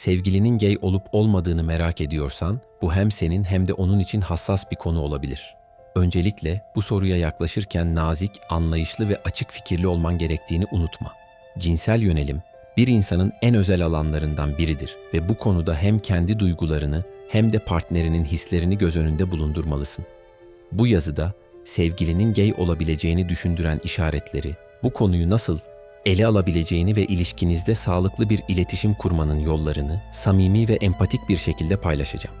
Sevgilinin gay olup olmadığını merak ediyorsan, bu hem senin hem de onun için hassas bir konu olabilir. Öncelikle bu soruya yaklaşırken nazik, anlayışlı ve açık fikirli olman gerektiğini unutma. Cinsel yönelim, bir insanın en özel alanlarından biridir ve bu konuda hem kendi duygularını hem de partnerinin hislerini göz önünde bulundurmalısın. Bu yazıda sevgilinin gay olabileceğini düşündüren işaretleri, bu konuyu nasıl ele alabileceğini ve ilişkinizde sağlıklı bir iletişim kurmanın yollarını samimi ve empatik bir şekilde paylaşacağım.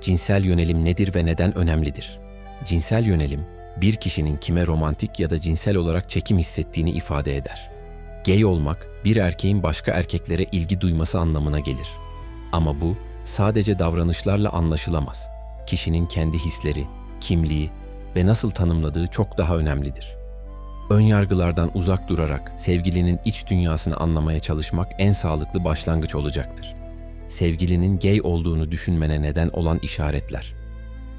Cinsel yönelim nedir ve neden önemlidir? Cinsel yönelim, bir kişinin kime romantik ya da cinsel olarak çekim hissettiğini ifade eder. Gay olmak, bir erkeğin başka erkeklere ilgi duyması anlamına gelir. Ama bu, sadece davranışlarla anlaşılamaz. Kişinin kendi hisleri, kimliği ve nasıl tanımladığı çok daha önemlidir. Ön yargılardan uzak durarak sevgilinin iç dünyasını anlamaya çalışmak en sağlıklı başlangıç olacaktır. Sevgilinin gay olduğunu düşünmene neden olan işaretler.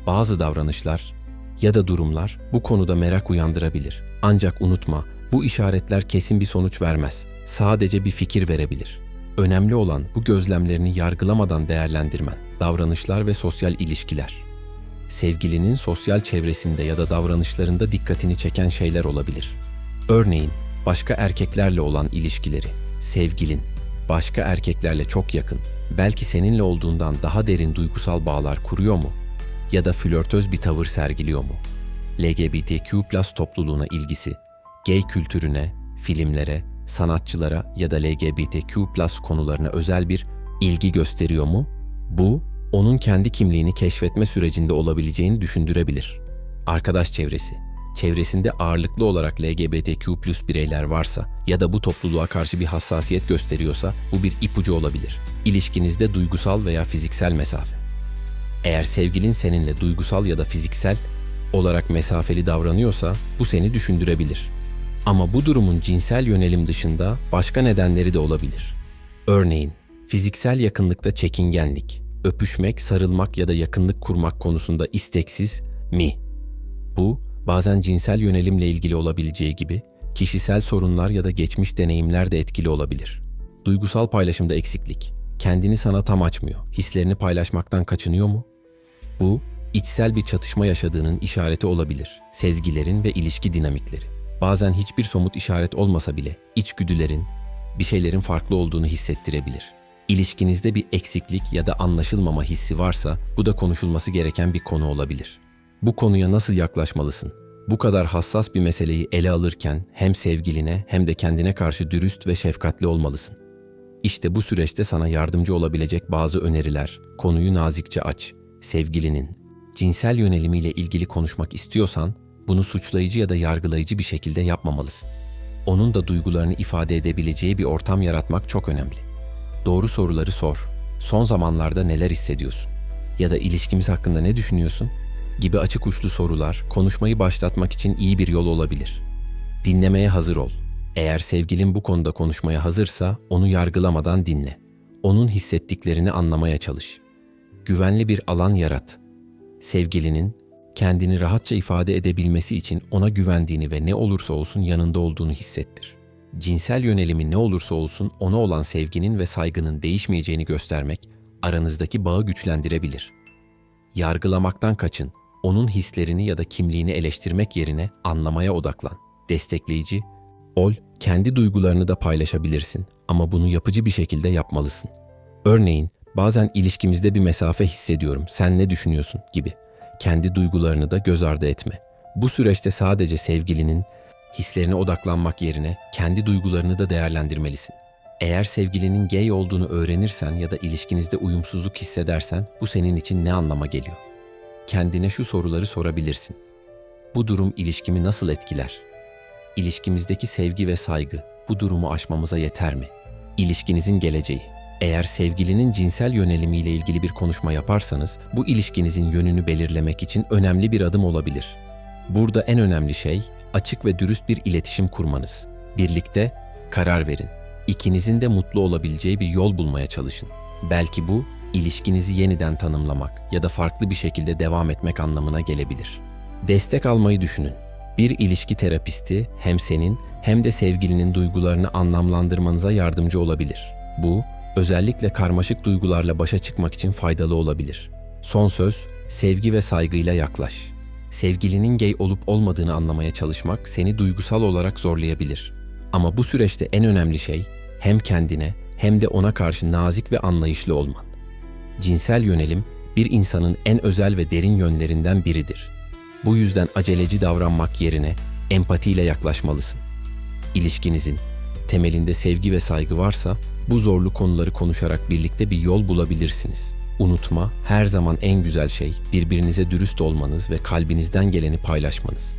Bazı davranışlar ya da durumlar bu konuda merak uyandırabilir. Ancak unutma, bu işaretler kesin bir sonuç vermez. Sadece bir fikir verebilir. Önemli olan bu gözlemlerini yargılamadan değerlendirmen. Davranışlar ve sosyal ilişkiler. Sevgilinin sosyal çevresinde ya da davranışlarında dikkatini çeken şeyler olabilir. Örneğin başka erkeklerle olan ilişkileri, sevgilin, başka erkeklerle çok yakın, belki seninle olduğundan daha derin duygusal bağlar kuruyor mu? Ya da flörtöz bir tavır sergiliyor mu? LGBTQ topluluğuna ilgisi, gay kültürüne, filmlere, sanatçılara ya da LGBTQ konularına özel bir ilgi gösteriyor mu? Bu, onun kendi kimliğini keşfetme sürecinde olabileceğini düşündürebilir. Arkadaş çevresi, çevresinde ağırlıklı olarak LGBTQ bireyler varsa ya da bu topluluğa karşı bir hassasiyet gösteriyorsa bu bir ipucu olabilir. İlişkinizde duygusal veya fiziksel mesafe. Eğer sevgilin seninle duygusal ya da fiziksel olarak mesafeli davranıyorsa bu seni düşündürebilir. Ama bu durumun cinsel yönelim dışında başka nedenleri de olabilir. Örneğin fiziksel yakınlıkta çekingenlik, öpüşmek, sarılmak ya da yakınlık kurmak konusunda isteksiz mi? Bu bazen cinsel yönelimle ilgili olabileceği gibi kişisel sorunlar ya da geçmiş deneyimler de etkili olabilir. Duygusal paylaşımda eksiklik, kendini sana tam açmıyor, hislerini paylaşmaktan kaçınıyor mu? Bu içsel bir çatışma yaşadığının işareti olabilir. Sezgilerin ve ilişki dinamikleri. Bazen hiçbir somut işaret olmasa bile içgüdülerin, bir şeylerin farklı olduğunu hissettirebilir. İlişkinizde bir eksiklik ya da anlaşılmama hissi varsa bu da konuşulması gereken bir konu olabilir. Bu konuya nasıl yaklaşmalısın? Bu kadar hassas bir meseleyi ele alırken hem sevgiline hem de kendine karşı dürüst ve şefkatli olmalısın. İşte bu süreçte sana yardımcı olabilecek bazı öneriler. Konuyu nazikçe aç. Sevgilinin cinsel yönelimiyle ilgili konuşmak istiyorsan bunu suçlayıcı ya da yargılayıcı bir şekilde yapmamalısın. Onun da duygularını ifade edebileceği bir ortam yaratmak çok önemli. Doğru soruları sor. Son zamanlarda neler hissediyorsun? Ya da ilişkimiz hakkında ne düşünüyorsun? Gibi açık uçlu sorular konuşmayı başlatmak için iyi bir yol olabilir. Dinlemeye hazır ol. Eğer sevgilin bu konuda konuşmaya hazırsa onu yargılamadan dinle. Onun hissettiklerini anlamaya çalış. Güvenli bir alan yarat. Sevgilinin kendini rahatça ifade edebilmesi için ona güvendiğini ve ne olursa olsun yanında olduğunu hissettir. Cinsel yönelimi ne olursa olsun ona olan sevginin ve saygının değişmeyeceğini göstermek aranızdaki bağı güçlendirebilir. Yargılamaktan kaçın. Onun hislerini ya da kimliğini eleştirmek yerine anlamaya odaklan. Destekleyici, ol, kendi duygularını da paylaşabilirsin ama bunu yapıcı bir şekilde yapmalısın. Örneğin, bazen ilişkimizde bir mesafe hissediyorum, sen ne düşünüyorsun gibi. Kendi duygularını da göz ardı etme. Bu süreçte sadece sevgilinin hislerine odaklanmak yerine kendi duygularını da değerlendirmelisin. Eğer sevgilinin gay olduğunu öğrenirsen ya da ilişkinizde uyumsuzluk hissedersen bu senin için ne anlama geliyor? Kendine şu soruları sorabilirsin. Bu durum ilişkimi nasıl etkiler? İlişkimizdeki sevgi ve saygı bu durumu aşmamıza yeter mi? İlişkinizin geleceği. Eğer sevgilinin cinsel yönelimiyle ilgili bir konuşma yaparsanız bu ilişkinizin yönünü belirlemek için önemli bir adım olabilir. Burada en önemli şey açık ve dürüst bir iletişim kurmanız. Birlikte karar verin. İkinizin de mutlu olabileceği bir yol bulmaya çalışın. Belki bu ilişkinizi yeniden tanımlamak ya da farklı bir şekilde devam etmek anlamına gelebilir. Destek almayı düşünün. Bir ilişki terapisti hem senin hem de sevgilinin duygularını anlamlandırmanıza yardımcı olabilir. Bu, Özellikle karmaşık duygularla başa çıkmak için faydalı olabilir. Son söz, sevgi ve saygıyla yaklaş. Sevgilinin gay olup olmadığını anlamaya çalışmak seni duygusal olarak zorlayabilir. Ama bu süreçte en önemli şey hem kendine hem de ona karşı nazik ve anlayışlı olman. Cinsel yönelim bir insanın en özel ve derin yönlerinden biridir. Bu yüzden aceleci davranmak yerine empatiyle yaklaşmalısın. İlişkinizin temelinde sevgi ve saygı varsa bu zorlu konuları konuşarak birlikte bir yol bulabilirsiniz. Unutma, her zaman en güzel şey birbirinize dürüst olmanız ve kalbinizden geleni paylaşmanız.